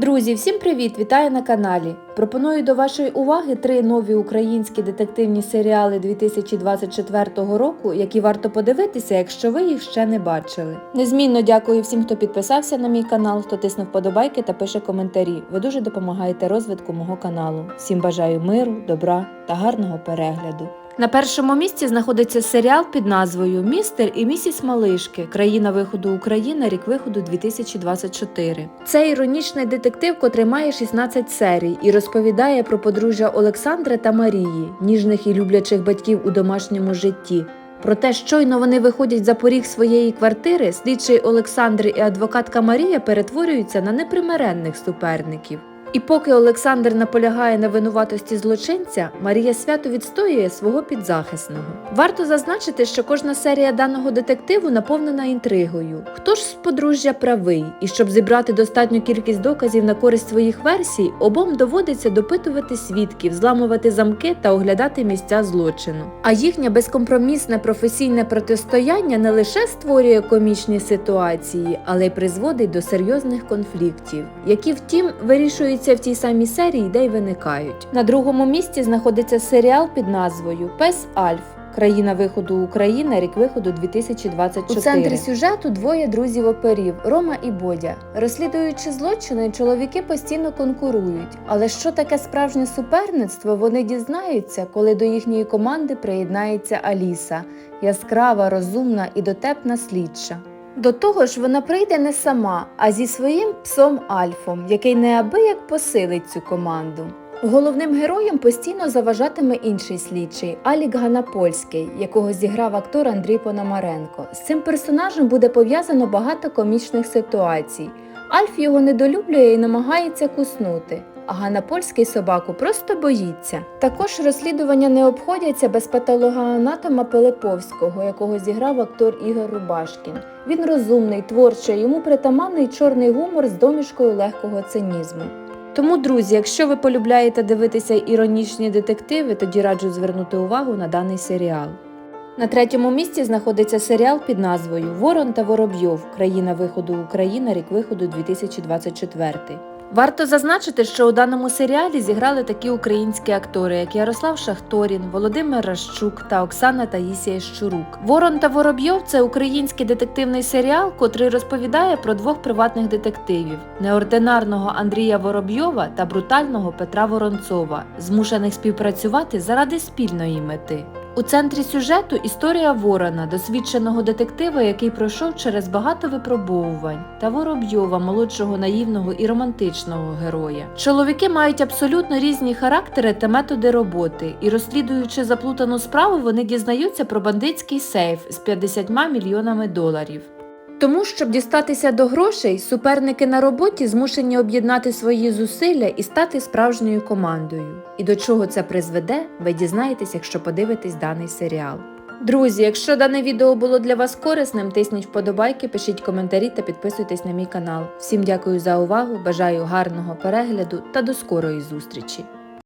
Друзі, всім привіт! Вітаю на каналі. Пропоную до вашої уваги три нові українські детективні серіали 2024 року, які варто подивитися, якщо ви їх ще не бачили. Незмінно дякую всім, хто підписався на мій канал, хто тиснув подобайки та пише коментарі. Ви дуже допомагаєте розвитку мого каналу. Всім бажаю миру, добра та гарного перегляду. На першому місці знаходиться серіал під назвою Містер і місіс Малишки. Країна виходу Україна, рік виходу 2024. Це іронічний детектив, котрий має 16 серій і розповідає про подружжя Олександра та Марії, ніжних і люблячих батьків у домашньому житті. Проте щойно вони виходять за поріг своєї квартири, слідчий Олександр і адвокатка Марія перетворюються на непримиренних суперників. І поки Олександр наполягає на винуватості злочинця, Марія свято відстоює свого підзахисного. Варто зазначити, що кожна серія даного детективу наповнена інтригою. Хто ж з подружжя правий? І щоб зібрати достатню кількість доказів на користь своїх версій, обом доводиться допитувати свідків, зламувати замки та оглядати місця злочину. А їхнє безкомпромісне професійне протистояння не лише створює комічні ситуації, але й призводить до серйозних конфліктів, які втім вирішуються в тій самій серії, де й виникають. На другому місці знаходиться серіал під назвою Пес Альф. Країна виходу Україна, рік виходу 2024. У центрі сюжету двоє друзів оперів Рома і Бодя. Розслідуючи злочини, чоловіки постійно конкурують. Але що таке справжнє суперництво, вони дізнаються, коли до їхньої команди приєднається Аліса, яскрава, розумна і дотепна слідча. До того ж, вона прийде не сама, а зі своїм псом Альфом, який неабияк посилить цю команду. Головним героєм постійно заважатиме інший слідчий Алік Ганапольський, якого зіграв актор Андрій Пономаренко. З цим персонажем буде пов'язано багато комічних ситуацій. Альф його недолюблює і намагається куснути. А Ганапольський собаку просто боїться. Також розслідування не обходяться без патологоанатома Пилиповського, якого зіграв актор Ігор Рубашкін. Він розумний, творчий, йому притаманний чорний гумор з домішкою легкого цинізму. Тому, друзі, якщо ви полюбляєте дивитися іронічні детективи, тоді раджу звернути увагу на даний серіал. На третьому місці знаходиться серіал під назвою Ворон та Воробйов. Країна виходу Україна, рік виходу 2024. Варто зазначити, що у даному серіалі зіграли такі українські актори, як Ярослав Шахторін, Володимир Ращук та Оксана Таїсія Щурук. Ворон та Воробйов це український детективний серіал, котрий розповідає про двох приватних детективів: неординарного Андрія Воробйова та брутального Петра Воронцова, змушених співпрацювати заради спільної мети. У центрі сюжету історія Ворона, досвідченого детектива, який пройшов через багато випробовувань, та Воробйова, молодшого наївного і романтичного героя. Чоловіки мають абсолютно різні характери та методи роботи, і розслідуючи заплутану справу, вони дізнаються про бандитський сейф з 50 мільйонами доларів. Тому, щоб дістатися до грошей, суперники на роботі змушені об'єднати свої зусилля і стати справжньою командою. І до чого це призведе, ви дізнаєтесь, якщо подивитесь даний серіал. Друзі, якщо дане відео було для вас корисним, тисніть вподобайки, пишіть коментарі та підписуйтесь на мій канал. Всім дякую за увагу, бажаю гарного перегляду та до скорої зустрічі!